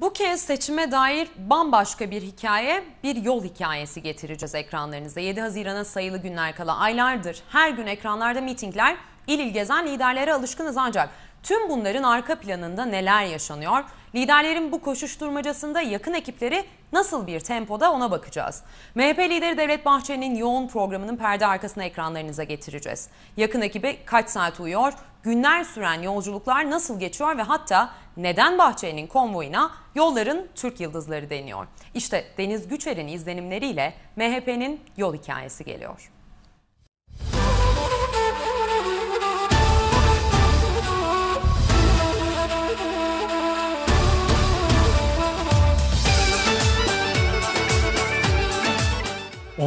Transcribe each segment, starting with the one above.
Bu kez seçime dair bambaşka bir hikaye, bir yol hikayesi getireceğiz ekranlarınıza. 7 Haziran'a sayılı günler kala aylardır her gün ekranlarda mitingler, il il gezen liderlere alışkınız ancak tüm bunların arka planında neler yaşanıyor? Liderlerin bu koşuşturmacasında yakın ekipleri nasıl bir tempoda ona bakacağız. MHP lideri Devlet Bahçeli'nin yoğun programının perde arkasına ekranlarınıza getireceğiz. Yakın ekibi kaç saat uyuyor, günler süren yolculuklar nasıl geçiyor ve hatta neden Bahçeli'nin konvoyuna yolların Türk yıldızları deniyor. İşte Deniz Güçer'in izlenimleriyle MHP'nin yol hikayesi geliyor.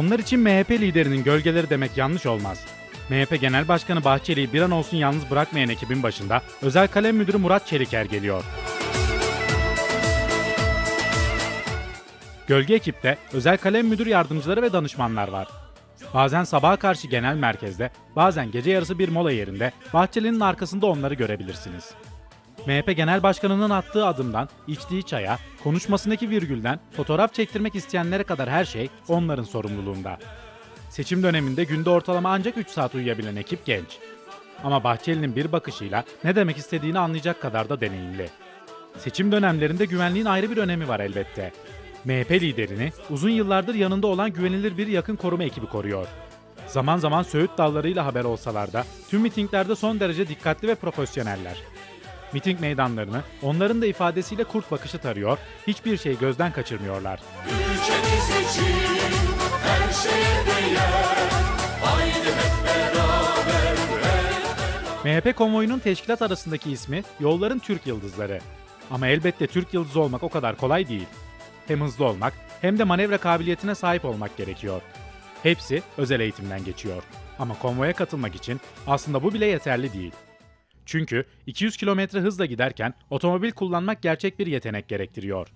Onlar için MHP liderinin gölgeleri demek yanlış olmaz. MHP Genel Başkanı Bahçeli'yi bir an olsun yalnız bırakmayan ekibin başında Özel Kalem Müdürü Murat Çeliker geliyor. Gölge ekipte özel kalem müdür yardımcıları ve danışmanlar var. Bazen sabaha karşı genel merkezde, bazen gece yarısı bir mola yerinde Bahçeli'nin arkasında onları görebilirsiniz. MHP Genel Başkanı'nın attığı adımdan, içtiği çaya, konuşmasındaki virgülden, fotoğraf çektirmek isteyenlere kadar her şey onların sorumluluğunda. Seçim döneminde günde ortalama ancak 3 saat uyuyabilen ekip genç. Ama Bahçeli'nin bir bakışıyla ne demek istediğini anlayacak kadar da deneyimli. Seçim dönemlerinde güvenliğin ayrı bir önemi var elbette. MHP liderini uzun yıllardır yanında olan güvenilir bir yakın koruma ekibi koruyor. Zaman zaman Söğüt dallarıyla haber olsalar da tüm mitinglerde son derece dikkatli ve profesyoneller. Miting meydanlarını onların da ifadesiyle kurt bakışı tarıyor, hiçbir şey gözden kaçırmıyorlar. Ülkemiz için her şeye değer, haydi hep beraber, MHP konvoyunun teşkilat arasındaki ismi Yolların Türk Yıldızları. Ama elbette Türk Yıldızı olmak o kadar kolay değil. Hem hızlı olmak hem de manevra kabiliyetine sahip olmak gerekiyor. Hepsi özel eğitimden geçiyor. Ama konvoya katılmak için aslında bu bile yeterli değil. Çünkü 200 km hızla giderken otomobil kullanmak gerçek bir yetenek gerektiriyor.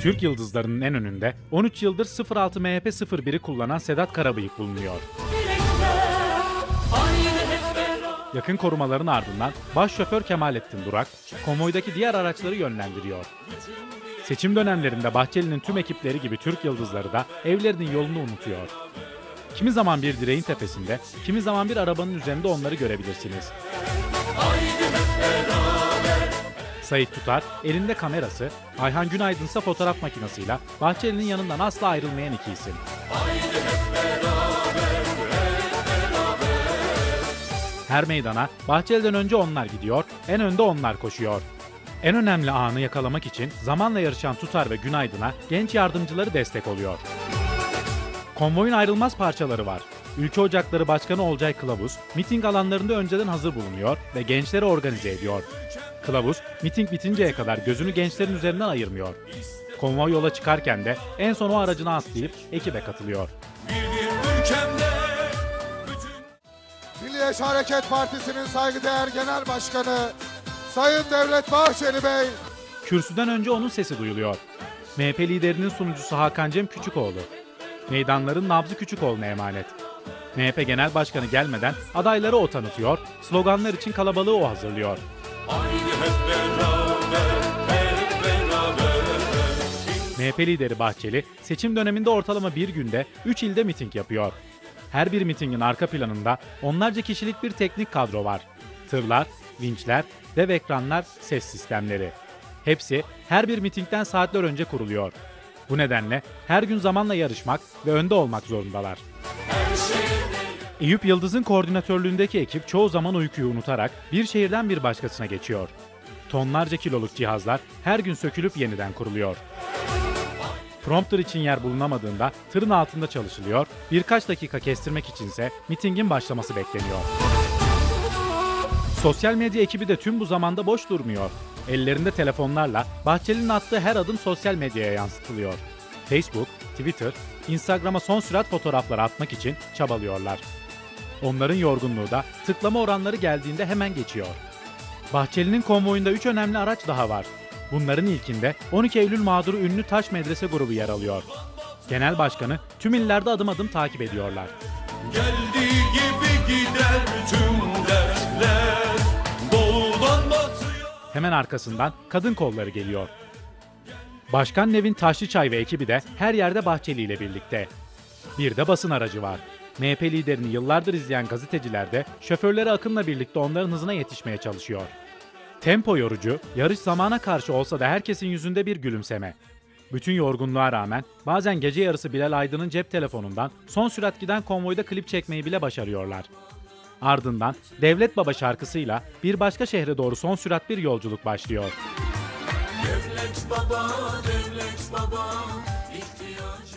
Türk yıldızlarının en önünde 13 yıldır 06 MHP 01'i kullanan Sedat Karabıyık bulunuyor. Yakın korumaların ardından baş şoför Kemalettin Durak, konvoydaki diğer araçları yönlendiriyor. Seçim dönemlerinde Bahçeli'nin tüm ekipleri gibi Türk yıldızları da evlerinin yolunu unutuyor. Kimi zaman bir direğin tepesinde, kimi zaman bir arabanın üzerinde onları görebilirsiniz. Sait Tutar elinde kamerası, Ayhan Günaydın ise fotoğraf makinesiyle Bahçeli'nin yanından asla ayrılmayan iki isim. Her meydana Bahçeli'den önce onlar gidiyor, en önde onlar koşuyor. En önemli anı yakalamak için zamanla yarışan Tutar ve Günaydın'a genç yardımcıları destek oluyor. Konvoyun ayrılmaz parçaları var. Ülke Ocakları Başkanı Olcay Kılavuz, miting alanlarında önceden hazır bulunuyor ve gençleri organize ediyor. Kılavuz, miting bitinceye kadar gözünü gençlerin üzerinden ayırmıyor. Konvoy yola çıkarken de en son o aracına atlayıp ekibe katılıyor. Milliyetçi Hareket Partisi'nin saygıdeğer Genel Başkanı Sayın Devlet Bahçeli Bey. Kürsüden önce onun sesi duyuluyor. MHP liderinin sunucusu Hakan Cem Küçükoğlu. Meydanların nabzı Küçükoğlu'na emanet. MHP Genel Başkanı gelmeden adayları o tanıtıyor, sloganlar için kalabalığı o hazırlıyor. MHP lideri Bahçeli seçim döneminde ortalama bir günde 3 ilde miting yapıyor. Her bir mitingin arka planında onlarca kişilik bir teknik kadro var. Tırlar, vinçler, dev ekranlar, ses sistemleri. Hepsi her bir mitingden saatler önce kuruluyor. Bu nedenle her gün zamanla yarışmak ve önde olmak zorundalar. Eyüp Yıldız'ın koordinatörlüğündeki ekip çoğu zaman uykuyu unutarak bir şehirden bir başkasına geçiyor. Tonlarca kiloluk cihazlar her gün sökülüp yeniden kuruluyor. Prompter için yer bulunamadığında tırın altında çalışılıyor, birkaç dakika kestirmek içinse mitingin başlaması bekleniyor. Sosyal medya ekibi de tüm bu zamanda boş durmuyor. Ellerinde telefonlarla Bahçeli'nin attığı her adım sosyal medyaya yansıtılıyor. Facebook, Twitter, Instagram'a son sürat fotoğrafları atmak için çabalıyorlar. Onların yorgunluğu da tıklama oranları geldiğinde hemen geçiyor. Bahçeli'nin konvoyunda 3 önemli araç daha var. Bunların ilkinde 12 Eylül mağduru ünlü Taş Medrese grubu yer alıyor. Genel başkanı tüm illerde adım adım takip ediyorlar. Geldiği gibi gider tüm dertler Doğudan batıya Hemen arkasından kadın kolları geliyor. Başkan Nevin Taşlıçay ve ekibi de her yerde Bahçeli ile birlikte. Bir de basın aracı var. MHP liderini yıllardır izleyen gazeteciler de şoförleri Akın'la birlikte onların hızına yetişmeye çalışıyor. Tempo yorucu, yarış zamana karşı olsa da herkesin yüzünde bir gülümseme. Bütün yorgunluğa rağmen bazen gece yarısı Bilal Aydın'ın cep telefonundan son sürat giden konvoyda klip çekmeyi bile başarıyorlar. Ardından Devlet Baba şarkısıyla bir başka şehre doğru son sürat bir yolculuk başlıyor. Devlet baba, devlet baba ihtiyaç